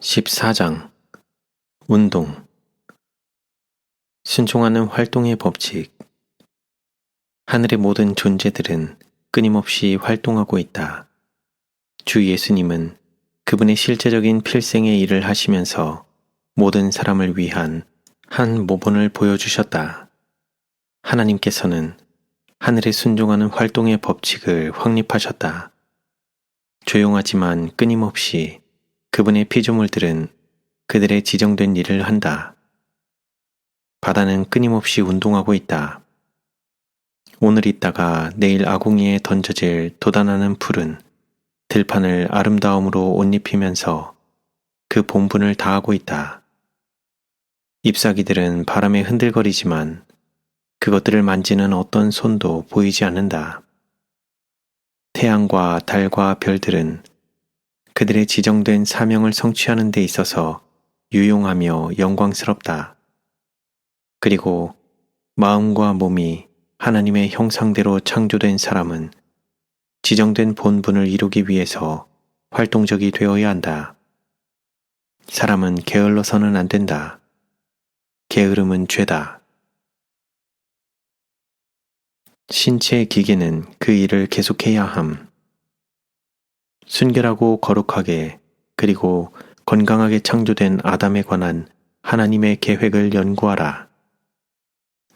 14장 운동 순종하는 활동의 법칙 하늘의 모든 존재들은 끊임없이 활동하고 있다. 주 예수님은 그분의 실제적인 필생의 일을 하시면서 모든 사람을 위한 한 모본을 보여주셨다. 하나님께서는 하늘에 순종하는 활동의 법칙을 확립하셨다. 조용하지만 끊임없이 그분의 피조물들은 그들의 지정된 일을 한다. 바다는 끊임없이 운동하고 있다. 오늘 있다가 내일 아궁이에 던져질 도단하는 풀은 들판을 아름다움으로 옷 입히면서 그 본분을 다하고 있다. 잎사귀들은 바람에 흔들거리지만 그것들을 만지는 어떤 손도 보이지 않는다. 태양과 달과 별들은 그들의 지정된 사명을 성취하는 데 있어서 유용하며 영광스럽다. 그리고 마음과 몸이 하나님의 형상대로 창조된 사람은 지정된 본분을 이루기 위해서 활동적이 되어야 한다. 사람은 게을러서는 안 된다. 게으름은 죄다. 신체 기계는 그 일을 계속해야 함. 순결하고 거룩하게 그리고 건강하게 창조된 아담에 관한 하나님의 계획을 연구하라.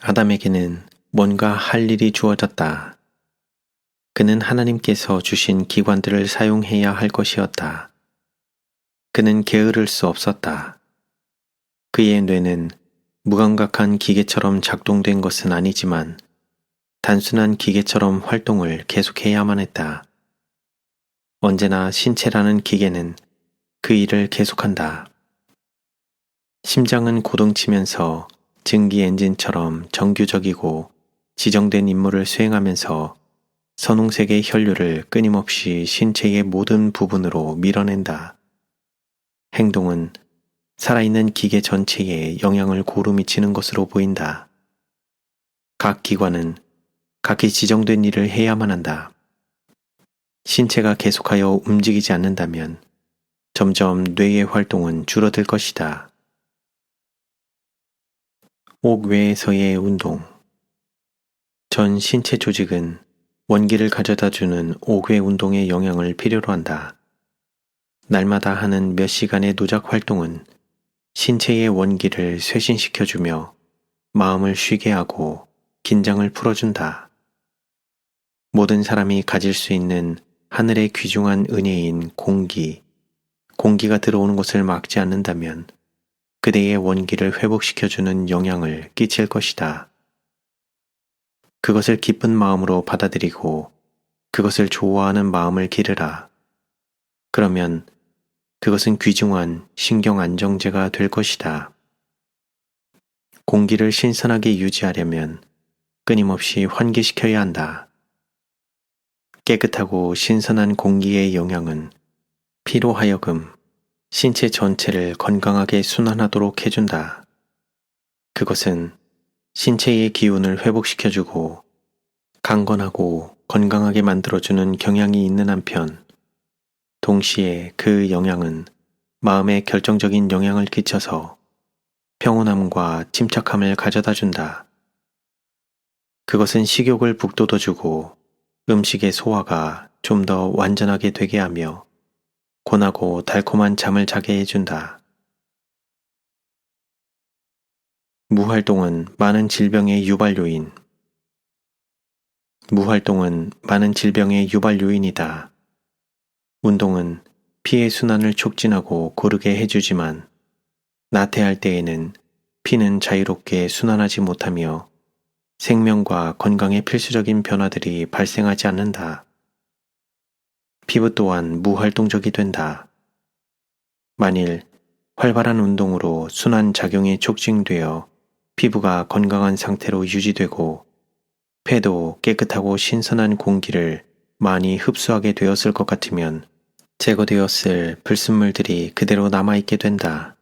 아담에게는 뭔가 할 일이 주어졌다. 그는 하나님께서 주신 기관들을 사용해야 할 것이었다. 그는 게으를 수 없었다. 그의 뇌는 무감각한 기계처럼 작동된 것은 아니지만 단순한 기계처럼 활동을 계속해야만 했다. 언제나 신체라는 기계는 그 일을 계속한다. 심장은 고동치면서 증기 엔진처럼 정규적이고 지정된 임무를 수행하면서 선홍색의 혈류를 끊임없이 신체의 모든 부분으로 밀어낸다. 행동은 살아있는 기계 전체에 영향을 고루 미치는 것으로 보인다. 각 기관은 각기 지정된 일을 해야만 한다. 신체가 계속하여 움직이지 않는다면 점점 뇌의 활동은 줄어들 것이다. 옥 외에서의 운동 전 신체 조직은 원기를 가져다 주는 옥외 운동의 영향을 필요로 한다. 날마다 하는 몇 시간의 노작 활동은 신체의 원기를 쇄신시켜주며 마음을 쉬게 하고 긴장을 풀어준다. 모든 사람이 가질 수 있는 하늘의 귀중한 은혜인 공기, 공기가 들어오는 것을 막지 않는다면 그대의 원기를 회복시켜주는 영향을 끼칠 것이다. 그것을 기쁜 마음으로 받아들이고 그것을 좋아하는 마음을 기르라. 그러면 그것은 귀중한 신경 안정제가 될 것이다. 공기를 신선하게 유지하려면 끊임없이 환기시켜야 한다. 깨끗하고 신선한 공기의 영향은 피로 하여금 신체 전체를 건강하게 순환하도록 해준다. 그것은 신체의 기운을 회복시켜주고 강건하고 건강하게 만들어주는 경향이 있는 한편, 동시에 그 영향은 마음에 결정적인 영향을 끼쳐서 평온함과 침착함을 가져다 준다. 그것은 식욕을 북돋워주고 음식의 소화가 좀 더 완전하게 되게 하며 고나고 달콤한 잠을 자게 해준다. 무활동은 많은 질병의 유발 요인. 무활동은 많은 질병의 유발 요인이다. 운동은 피의 순환을 촉진하고 고르게 해주지만 나태할 때에는 피는 자유롭게 순환하지 못하며 생명과 건강에 필수적인 변화들이 발생하지 않는다. 피부 또한 무활동적이 된다. 만일 활발한 운동으로 순환 작용이 촉진되어 피부가 건강한 상태로 유지되고 폐도 깨끗하고 신선한 공기를 많이 흡수하게 되었을 것 같으면 제거되었을 불순물들이 그대로 남아있게 된다.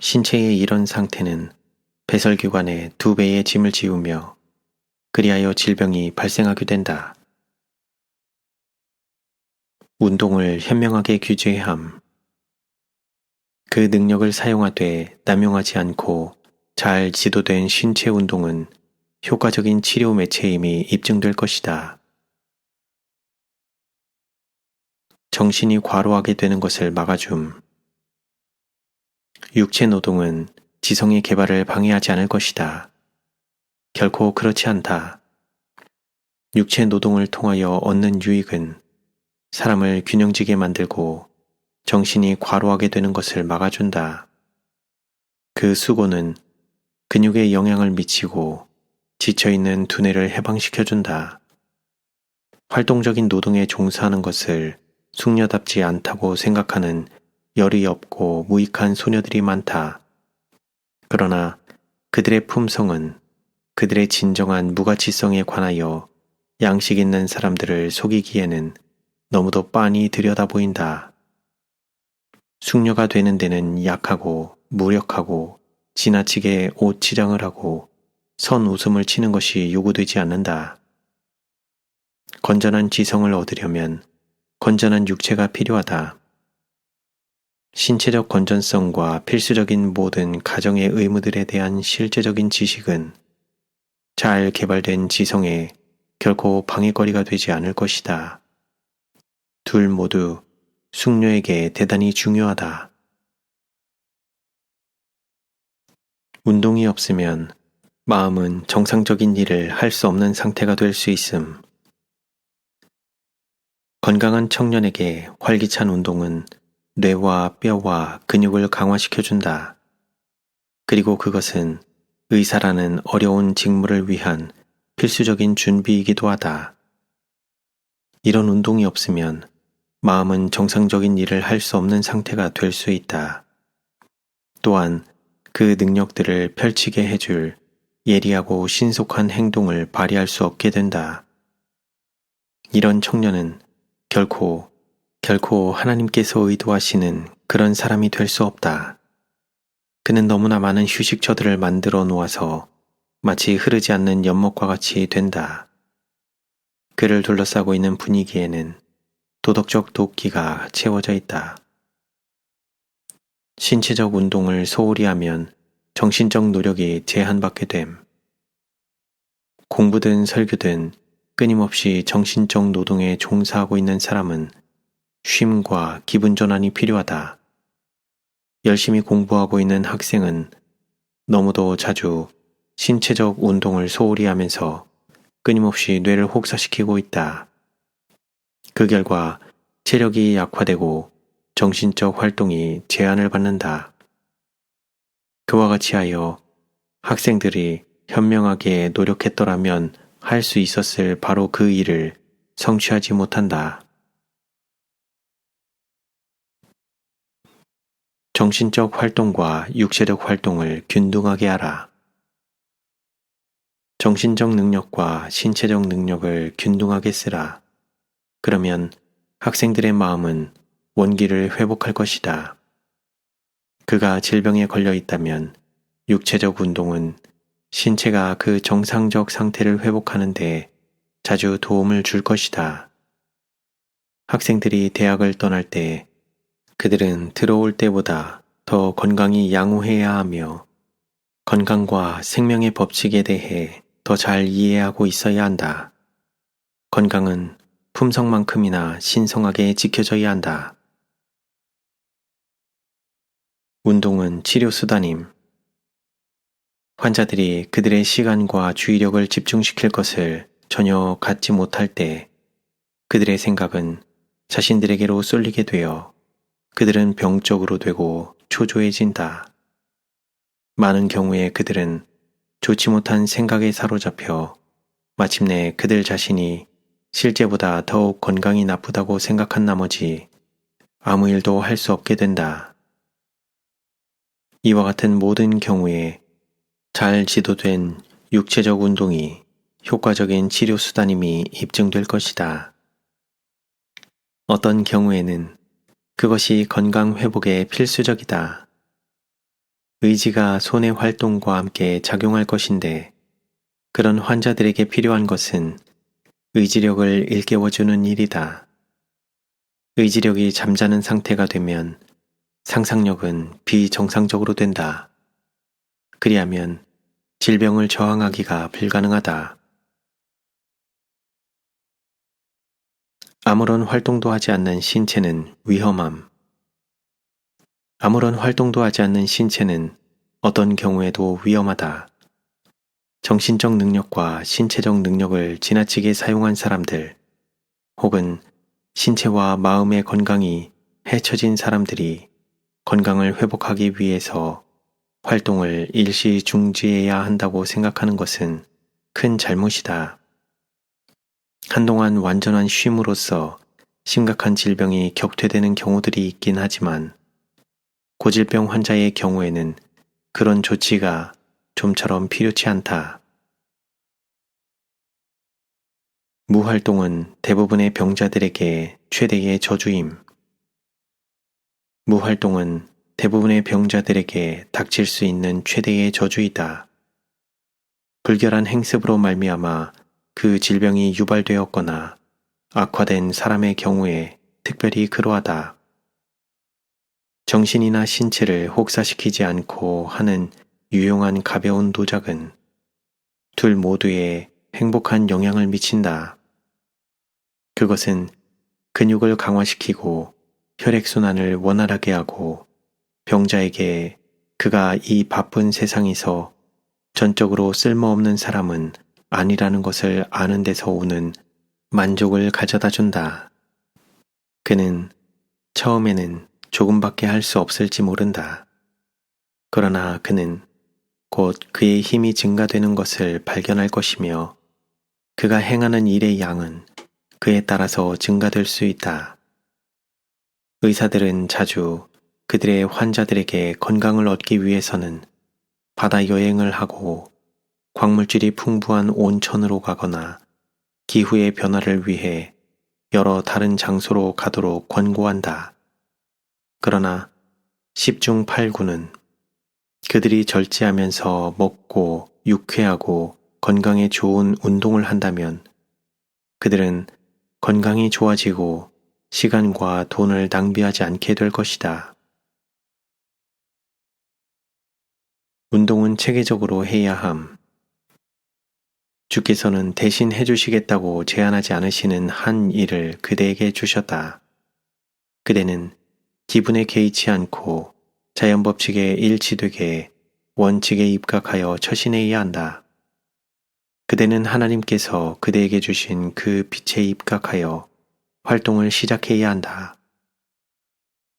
신체의 이런 상태는 배설기관에 두 배의 짐을 지우며 그리하여 질병이 발생하게 된다. 운동을 현명하게 규제함. 그 능력을 사용하되 남용하지 않고 잘 지도된 신체 운동은 효과적인 치료 매체임이 입증될 것이다. 정신이 과로하게 되는 것을 막아줌. 육체 노동은 지성의 개발을 방해하지 않을 것이다. 결코 그렇지 않다. 육체 노동을 통하여 얻는 유익은 사람을 균형지게 만들고 정신이 과로하게 되는 것을 막아준다. 그 수고는 근육에 영향을 미치고 지쳐있는 두뇌를 해방시켜준다. 활동적인 노동에 종사하는 것을 숙녀답지 않다고 생각하는 열이 없고 무익한 소녀들이 많다. 그러나 그들의 품성은 그들의 진정한 무가치성에 관하여 양식 있는 사람들을 속이기에는 너무도 빤히 들여다 보인다. 숙녀가 되는 데는 약하고 무력하고 지나치게 옷 치장을 하고 선 웃음을 치는 것이 요구되지 않는다. 건전한 지성을 얻으려면 건전한 육체가 필요하다. 신체적 건전성과 필수적인 모든 가정의 의무들에 대한 실제적인 지식은 잘 개발된 지성에 결코 방해거리가 되지 않을 것이다. 둘 모두 숙녀에게 대단히 중요하다. 운동이 없으면 마음은 정상적인 일을 할 수 없는 상태가 될 수 있음. 건강한 청년에게 활기찬 운동은 뇌와 뼈와 근육을 강화시켜준다. 그리고 그것은 의사라는 어려운 직무를 위한 필수적인 준비이기도 하다. 이런 운동이 없으면 마음은 정상적인 일을 할 수 없는 상태가 될 수 있다. 또한 그 능력들을 펼치게 해줄 예리하고 신속한 행동을 발휘할 수 없게 된다. 이런 청년은 결코, 결코 하나님께서 의도하시는 그런 사람이 될 수 없다. 그는 너무나 많은 휴식처들을 만들어 놓아서 마치 흐르지 않는 연못과 같이 된다. 그를 둘러싸고 있는 분위기에는 도덕적 도끼가 채워져 있다. 신체적 운동을 소홀히 하면 정신적 노력이 제한받게 됨. 공부든 설교든 끊임없이 정신적 노동에 종사하고 있는 사람은 쉼과 기분 전환이 필요하다. 열심히 공부하고 있는 학생은 너무도 자주 신체적 운동을 소홀히 하면서 끊임없이 뇌를 혹사시키고 있다. 그 결과 체력이 약화되고 정신적 활동이 제한을 받는다. 그와 같이 하여 학생들이 현명하게 노력했더라면 할 수 있었을 바로 그 일을 성취하지 못한다. 정신적 활동과 육체적 활동을 균등하게 하라. 정신적 능력과 신체적 능력을 균등하게 쓰라. 그러면 학생들의 마음은 원기를 회복할 것이다. 그가 질병에 걸려 있다면 육체적 운동은 신체가 그 정상적 상태를 회복하는데 자주 도움을 줄 것이다. 학생들이 대학을 떠날 때 그들은 들어올 때보다 더 건강히 양호해야 하며 건강과 생명의 법칙에 대해 더 잘 이해하고 있어야 한다. 건강은 품성만큼이나 신성하게 지켜져야 한다. 운동은 치료수단임. 환자들이 그들의 시간과 주의력을 집중시킬 것을 전혀 갖지 못할 때 그들의 생각은 자신들에게로 쏠리게 되어 그들은 병적으로 되고 초조해진다. 많은 경우에 그들은 좋지 못한 생각에 사로잡혀 마침내 그들 자신이 실제보다 더욱 건강이 나쁘다고 생각한 나머지 아무 일도 할 수 없게 된다. 이와 같은 모든 경우에 잘 지도된 육체적 운동이 효과적인 치료 수단임이 입증될 것이다. 어떤 경우에는 그것이 건강 회복에 필수적이다. 의지가 손의 활동과 함께 작용할 것인데 그런 환자들에게 필요한 것은 의지력을 일깨워주는 일이다. 의지력이 잠자는 상태가 되면 상상력은 비정상적으로 된다. 그리하면 질병을 저항하기가 불가능하다. 아무런 활동도 하지 않는 신체는 위험함. 아무런 활동도 하지 않는 신체는 어떤 경우에도 위험하다. 정신적 능력과 신체적 능력을 지나치게 사용한 사람들, 혹은 신체와 마음의 건강이 해쳐진 사람들이 건강을 회복하기 위해서 활동을 일시 중지해야 한다고 생각하는 것은 큰 잘못이다. 한동안 완전한 쉼으로써 심각한 질병이 격퇴되는 경우들이 있긴 하지만 고질병 환자의 경우에는 그런 조치가 좀처럼 필요치 않다. 무활동은 대부분의 병자들에게 최대의 저주임. 무활동은 대부분의 병자들에게 닥칠 수 있는 최대의 저주이다. 불결한 행습으로 말미암아 그 질병이 유발되었거나 악화된 사람의 경우에 특별히 그러하다. 정신이나 신체를 혹사시키지 않고 하는 유용한 가벼운 도작은 둘 모두에 행복한 영향을 미친다. 그것은 근육을 강화시키고 혈액순환을 원활하게 하고 병자에게 그가 이 바쁜 세상에서 전적으로 쓸모없는 사람은 아니라는 것을 아는 데서 오는 만족을 가져다 준다. 그는 처음에는 조금밖에 할 수 없을지 모른다. 그러나 그는 곧 그의 힘이 증가되는 것을 발견할 것이며 그가 행하는 일의 양은 그에 따라서 증가될 수 있다. 의사들은 자주 그들의 환자들에게 건강을 얻기 위해서는 바다 여행을 하고 광물질이 풍부한 온천으로 가거나 기후의 변화를 위해 여러 다른 장소로 가도록 권고한다. 그러나 10중 8구는 그들이 절제하면서 먹고 유쾌하고 건강에 좋은 운동을 한다면 그들은 건강이 좋아지고 시간과 돈을 낭비하지 않게 될 것이다. 운동은 체계적으로 해야 함. 주께서는 대신 해주시겠다고 제안하지 않으시는 한 일을 그대에게 주셨다. 그대는 기분에 개의치 않고 자연 법칙에 일치되게 원칙에 입각하여 처신해야 한다. 그대는 하나님께서 그대에게 주신 그 빛에 입각하여 활동을 시작해야 한다.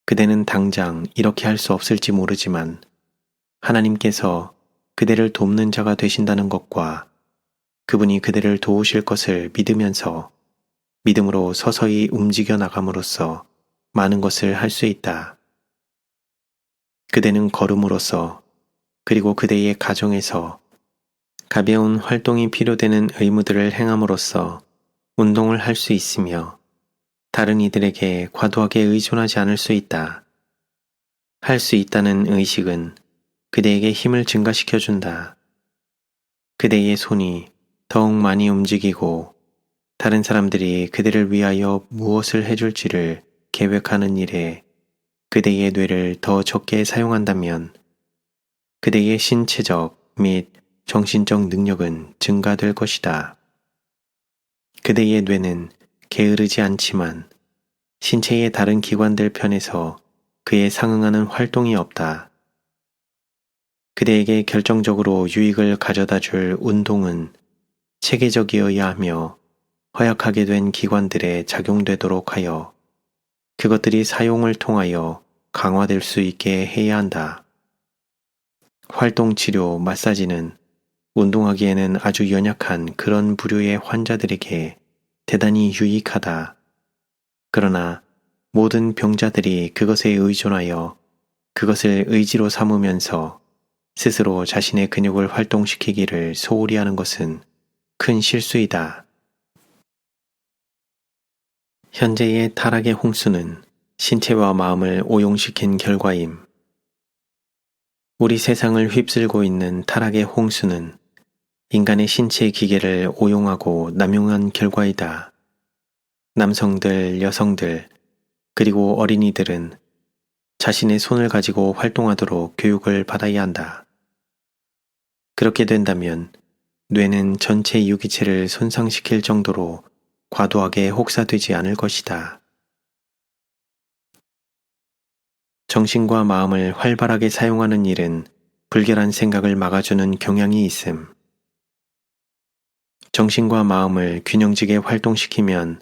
그대는 당장 이렇게 할 수 없을지 모르지만 하나님께서 그대를 돕는 자가 되신다는 것과 그분이 그대를 도우실 것을 믿으면서 믿음으로 서서히 움직여 나감으로써 많은 것을 할 수 있다. 그대는 걸음으로써 그리고 그대의 가정에서 가벼운 활동이 필요되는 의무들을 행함으로써 운동을 할 수 있으며 다른 이들에게 과도하게 의존하지 않을 수 있다. 할 수 있다는 의식은 그대에게 힘을 증가시켜 준다. 그대의 손이 더욱 많이 움직이고 다른 사람들이 그대를 위하여 무엇을 해줄지를 계획하는 일에 그대의 뇌를 더 적게 사용한다면 그대의 신체적 및 정신적 능력은 증가될 것이다. 그대의 뇌는 게으르지 않지만 신체의 다른 기관들 편에서 그에 상응하는 활동이 없다. 그대에게 결정적으로 유익을 가져다 줄 운동은 체계적이어야 하며 허약하게 된 기관들에 작용되도록 하여 그것들이 사용을 통하여 강화될 수 있게 해야 한다. 활동 치료 마사지는 운동하기에는 아주 연약한 그런 부류의 환자들에게 대단히 유익하다. 그러나 모든 병자들이 그것에 의존하여 그것을 의지로 삼으면서 스스로 자신의 근육을 활동시키기를 소홀히 하는 것은 큰 실수이다. 현재의 타락의 홍수는 신체와 마음을 오용시킨 결과임. 우리 세상을 휩쓸고 있는 타락의 홍수는 인간의 신체 기계를 오용하고 남용한 결과이다. 남성들, 여성들, 그리고 어린이들은 자신의 손을 가지고 활동하도록 교육을 받아야 한다. 그렇게 된다면 뇌는 전체 유기체를 손상시킬 정도로 과도하게 혹사되지 않을 것이다. 정신과 마음을 활발하게 사용하는 일은 불결한 생각을 막아주는 경향이 있음. 정신과 마음을 균형지게 활동시키면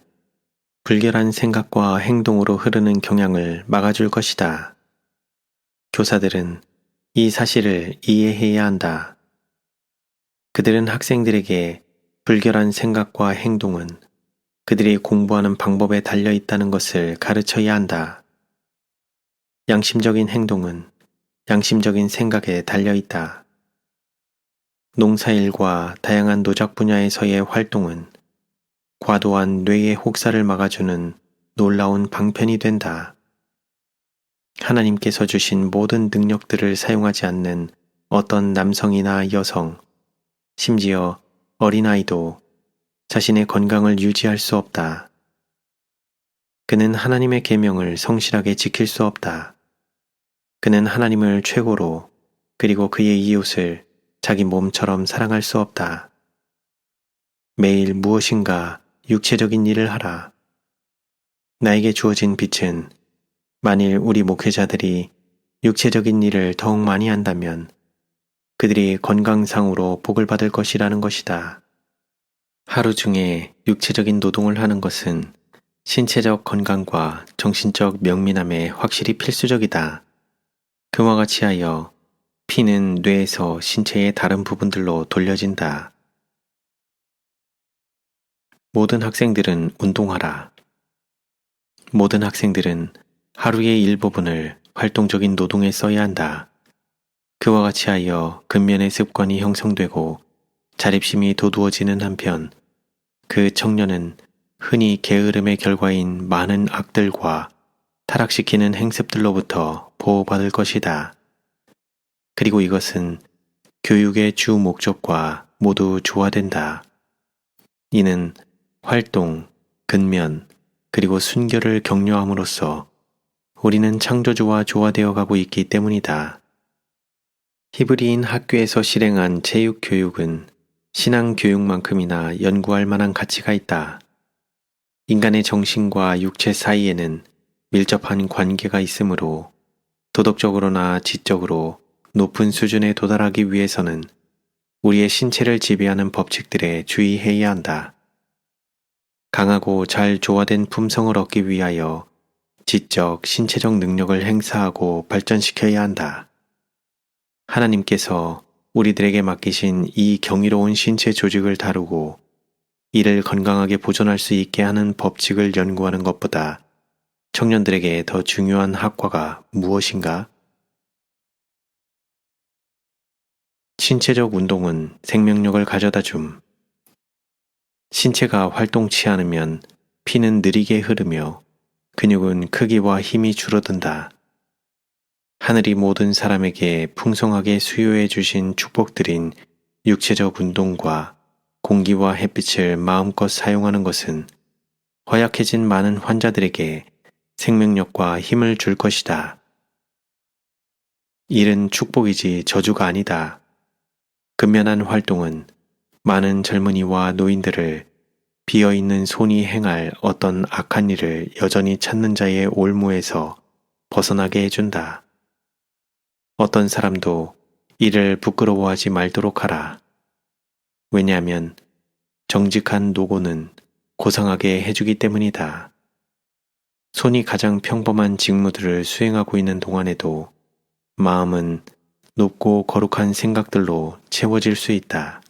불결한 생각과 행동으로 흐르는 경향을 막아줄 것이다. 교사들은 이 사실을 이해해야 한다. 그들은 학생들에게 불결한 생각과 행동은 그들이 공부하는 방법에 달려 있다는 것을 가르쳐야 한다. 양심적인 행동은 양심적인 생각에 달려 있다. 농사일과 다양한 노작 분야에서의 활동은 과도한 뇌의 혹사를 막아주는 놀라운 방편이 된다. 하나님께서 주신 모든 능력들을 사용하지 않는 어떤 남성이나 여성, 심지어 어린아이도 자신의 건강을 유지할 수 없다. 그는 하나님의 계명을 성실하게 지킬 수 없다. 그는 하나님을 최고로 그리고 그의 이웃을 자기 몸처럼 사랑할 수 없다. 매일 무엇인가 육체적인 일을 하라. 나에게 주어진 빛은 만일 우리 목회자들이 육체적인 일을 더욱 많이 한다면 그들이 건강상으로 복을 받을 것이라는 것이다. 하루 중에 육체적인 노동을 하는 것은 신체적 건강과 정신적 명민함에 확실히 필수적이다. 그와 같이 하여 피는 뇌에서 신체의 다른 부분들로 돌려진다. 모든 학생들은 운동하라. 모든 학생들은 하루의 일부분을 활동적인 노동에 써야 한다. 그와 같이 하여 근면의 습관이 형성되고 자립심이 도두어지는 한편 그 청년은 흔히 게으름의 결과인 많은 악들과 타락시키는 행습들로부터 보호받을 것이다. 그리고 이것은 교육의 주 목적과 모두 조화된다. 이는 활동, 근면, 그리고 순결을 격려함으로써 우리는 창조주와 조화되어 가고 있기 때문이다. 히브리인 학교에서 실행한 체육 교육은 신앙 교육만큼이나 연구할 만한 가치가 있다. 인간의 정신과 육체 사이에는 밀접한 관계가 있으므로 도덕적으로나 지적으로 높은 수준에 도달하기 위해서는 우리의 신체를 지배하는 법칙들에 주의해야 한다. 강하고 잘 조화된 품성을 얻기 위하여 지적, 신체적 능력을 행사하고 발전시켜야 한다. 하나님께서 우리들에게 맡기신 이 경이로운 신체 조직을 다루고 이를 건강하게 보존할 수 있게 하는 법칙을 연구하는 것보다 청년들에게 더 중요한 학과가 무엇인가? 신체적 운동은 생명력을 가져다 줌. 신체가 활동치 않으면 피는 느리게 흐르며 근육은 크기와 힘이 줄어든다. 하늘이 모든 사람에게 풍성하게 수요해 주신 축복들인 육체적 운동과 공기와 햇빛을 마음껏 사용하는 것은 허약해진 많은 환자들에게 생명력과 힘을 줄 것이다. 일은 축복이지 저주가 아니다. 근면한 활동은 많은 젊은이와 노인들을 비어있는 손이 행할 어떤 악한 일을 여전히 찾는 자의 올무에서 벗어나게 해준다. 어떤 사람도 이를 부끄러워하지 말도록 하라. 왜냐하면 정직한 노고는 고상하게 해주기 때문이다. 손이 가장 평범한 직무들을 수행하고 있는 동안에도 마음은 높고 거룩한 생각들로 채워질 수 있다.